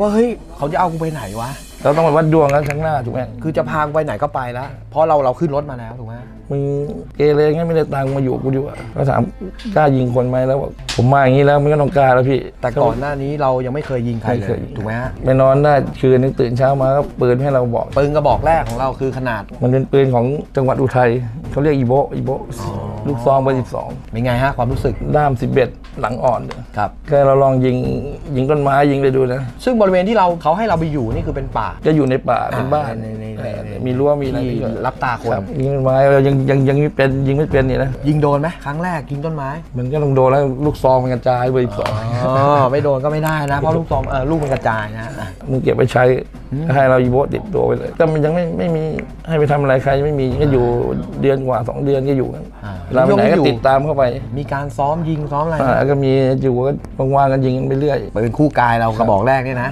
ว่าเฮ้ยเขาจะเอากูไปไหนวะ เราต้องมาวัดดวงกันข้างหน้าถูกไหมคือจะพากูไปไหนก็ไปแล้ว เพราะเราเราขึ้นรถมาแล้วถูกไหมมึงเกเรงั้นไม่ได้ตังค์มาอยู่กับกูดีกว่าก็ถามกล้ายิงคนไหมแล้วบอกผมมาอย่างนี้แล้วมันก็ต้องกล้าแล้วพี่ แต่ก่อนหน้านี้เรายังไม่เคยยิงใครเลไม่เคยย ถูกไหมฮะไปนอนได้คืนนึงตื่นเช้ามาก็ปืนให้เราบอก ปืนกระบอกแรกของเราคือขนาดมันเป็นปืนของจังหวัดอุทัยเขาเรียกอีโบอีโบ ลูกซองเบอร์สิบสองเป็นไงฮะความรู้สึกด้ามสิบเอ็ดหลังอ่อนเนี่ยครับแค่เราลองยิงยิงต้นไม้ยิงไปดูนะ ซึ่งบริเวณที่เราเขาให้เราไปอยู่นี่คือเป็นป่าก็อยู่ในป่าเป็นบ้านในในในเออในมีรั้วมีอะไรที่นี่ก็รับตาคนรับยิงต้นไม้เรายังยังยังไม่เป็นยิงไม่เป็นนี่นะยิงโดนไหมครั้งแรกยิงต้นไม้ มันก็ต้องโดนแล้วลูกซองมันกระจายเบอร์สิบสองอ๋อไม่โดนก็ไม่ได้นะเพราะลูกซองเออลูกมันกระจายนะอะมึงเก็บไปใช้ให้เราอีโบติดตัวไปเลยแต่มันยังไม่ไม่มีให้ไปทำอะไรใครไม่มีก็อยู่เดือนกว่าสองเดือนก็อยู่กันอ่าเราไปไหนก็ติดตามเข้าไป มีการซ้อมยิงซ้อมอะไรอ่าก็มีอยู่ก็ว่างๆกันยิงกันไปเรื่อยปืนคู่กายเรากระบอกแรกเนี่ยนะ